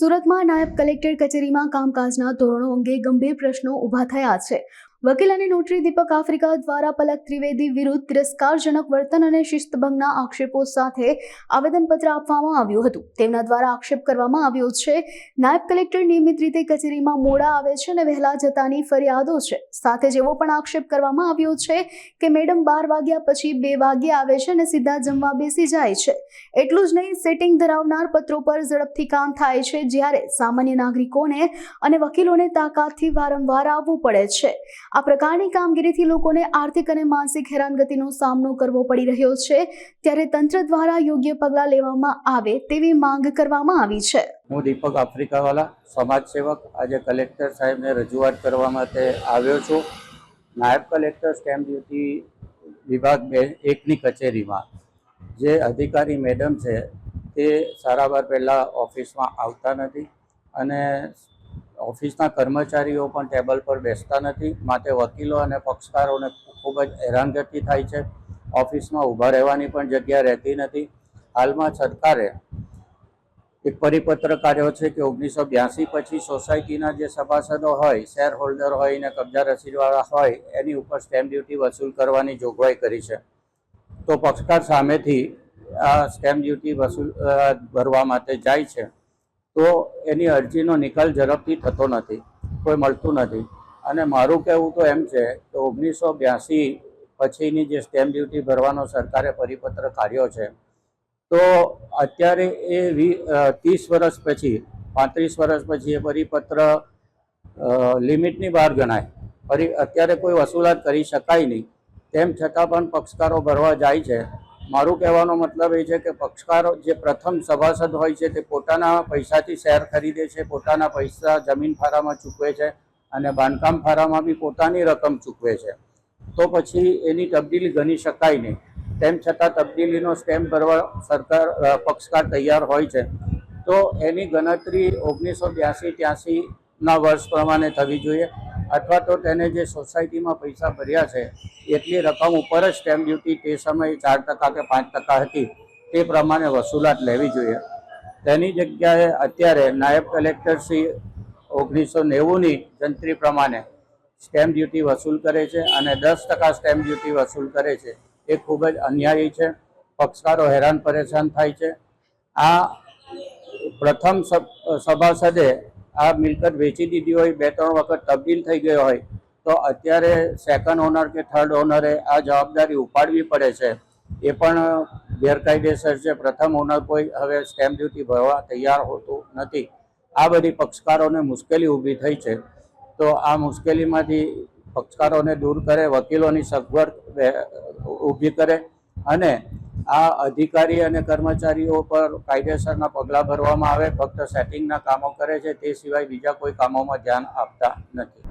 સુરતમાં નાયબ કલેક્ટર કચેરીમાં કામકાજના ધોરણો અંગે ગંભીર પ્રશ્નો ઊભા થયા છે. વકીલ અને નોટરી દીપક આફ્રિકા દ્વારા પલક ત્રિવેદી વિરુદ્ધ તિરસ્કારજનક વર્તન અને શિસ્તભંગના આક્ષેપો સાથે આવેદનપત્ર આપવામાં આવ્યું હતું. તેમના દ્વારા આક્ષેપ કરવામાં આવ્યો છે, નાયબ કલેક્ટર નિયમિત રીતે કચેરીમાં મોડા આવે છે અને વહેલા જતાની ફરિયાદો છે. સાથે જેવો પણ આક્ષેપ કરવામાં આવ્યો છે કે મેડમ બાર વાગ્યા પછી બે વાગ્યે આવે છે અને સીધા જમવા બેસી જાય છે. એટલું જ નહીં, સેટિંગ ધરાવનાર પત્રો પર ઝડપથી કામ થાય છે જ્યારે સામાન્ય નાગરિકોને અને વકીલોને તાકાતથી વારંવાર આવવું પડે છે. આ પ્રકારની કામગીરીથી લોકોને આર્થિક અને માનસિક હેરાનગતિનો સામનો કરવો પડી રહ્યો છે. ત્યારે તંત્ર દ્વારા યોગ્ય પગલાં લેવામાં આવે તેવી માંગ કરવામાં આવી છે. હું દીપક આફ્રિકાવાલા, સમાજ સેવક. આજે કલેક્ટર સાહેબને રજૂઆત કરવા માટે આવ્યો છું. નાયબ કલેક્ટર સ્ટેમ્પ ડ્યુટી વિભાગ બે, એકની કચેરીમાં. જે અધિકારી મેડમ છે, તે સારાવાર પહેલાં ઓફિસમાં આવતા નથી અને ઓફિસના કર્મચારીઓ પણ ટેબલ પર બેસતા નથી. માટે વકીલો અને પક્ષકારોને ખૂબ જ હેરાનગતિ થાય છે. ઓફિસમાં ઊભા રહેવાની પણ જગ્યા રહેતી નથી. હાલમાં સરકારે એક પરિપત્ર કાઢ્યો છે કે ઓગણીસો બ્યાસી પછી સોસાયટીના જે સભાસદો હોય શેર હોલ્ડર હોય અને કબજા રસીદવાળા હોય, એની ઉપર સ્ટેમ્પ ડ્યુટી વસૂલ કરવાની જોગવાઈ કરી છે. તો પક્ષકાર સામેથી આ સ્ટેમ્પ ડ્યુટી વસૂલ ભરવા માટે જાય છે. તો એની અરજીનો નિકાલ ઝડપથી થતો નથી, કોઈ મળતું નથી. અને મારું કહેવું તો એમ છે કે ઓગણીસો બ્યાસી પછીની જે સ્ટેમ્પ ડ્યુટી ભરવાનો સરકારે પરિપત્ર કાઢ્યો છે, તો અત્યારે એ વી ત્રીસ વર્ષ પછી, પાંત્રીસ વર્ષ પછી એ પરિપત્ર લિમિટની બહાર ગણાય. ફરી અત્યારે કોઈ વસૂલાત કરી શકાય નહીં. તેમ છતાં પણ પક્ષકારો ભરવા જાય છે. મારું કહેવાનો મતલબ એ છે કે પક્ષકારો જે પ્રથમ સભાસદ હોય છે તે પોતાના પૈસાથી શેર ખરીદે છે, પોતાના પૈસા જમીન ફારામાં ચૂકવે છે અને બાંધકામ ફારામાં બી પોતાની રકમ ચૂકવે છે. તો પછી એની તબદીલી ગણી શકાય નહીં. તેમ છતાં તબદીલીનો સ્ટેમ્પ ભરવા સરકાર પક્ષકાર તૈયાર હોય છે. તો એની ગણતરી ઓગણીસો બ્યાસી ત્યાસીના વર્ષ પ્રમાણે થવી જોઈએ. અથવા તો તેને જે સોસાયટીમાં પૈસા ભર્યા છે, એટલી રકમ ઉપર જ સ્ટેમ્પ ડ્યુટી તે સમયે ચાર ટકા કે પાંચ ટકા હતી, તે પ્રમાણે વસૂલાત લેવી જોઈએ. તેની જગ્યાએ અત્યારે નાયબ કલેક્ટર શ્રી ઓગણીસો નેવુંની જંત્રી પ્રમાણે સ્ટેમ્પ ડ્યુટી વસૂલ કરે છે અને દસ ટકા સ્ટેમ્પ ડ્યુટી વસૂલ કરે છે, એ ખૂબ જ અન્યાયી છે, પક્ષકારો હેરાન પરેશાન થાય છે. આ પ્રથમ સભાસદે આ મિલકત વેચી દીધી હોય, બે, ત્રણ વખત તબદીલ થઈ ગયો હોય, તો અત્યારે સેકન્ડ ઓનર કે થર્ડ ઓનરે આ જવાબદારી ઉપાડવી પડે છે. એ પણ ગેરકાયદેસર છે. પ્રથમ ઓનર કોઈ હવે સ્ટેમ્પ ડ્યુટી ભરવા તૈયાર હોતું નથી. આ બધી પક્ષકારોને મુશ્કેલી ઊભી થઈ છે. તો આ મુશ્કેલીમાંથી પક્ષકારોને દૂર કરે, વકીલોની સગવડ ઊભી કરે અને આ અધિકારી અને કર્મચારીઓ પર કાયદેસરના પગલાં ભરવામાં આવે, ફક્ત સેટિંગના કામો કરે છે, તે સિવાય બીજા કોઈ કામોમાં ધ્યાન આપતા નથી.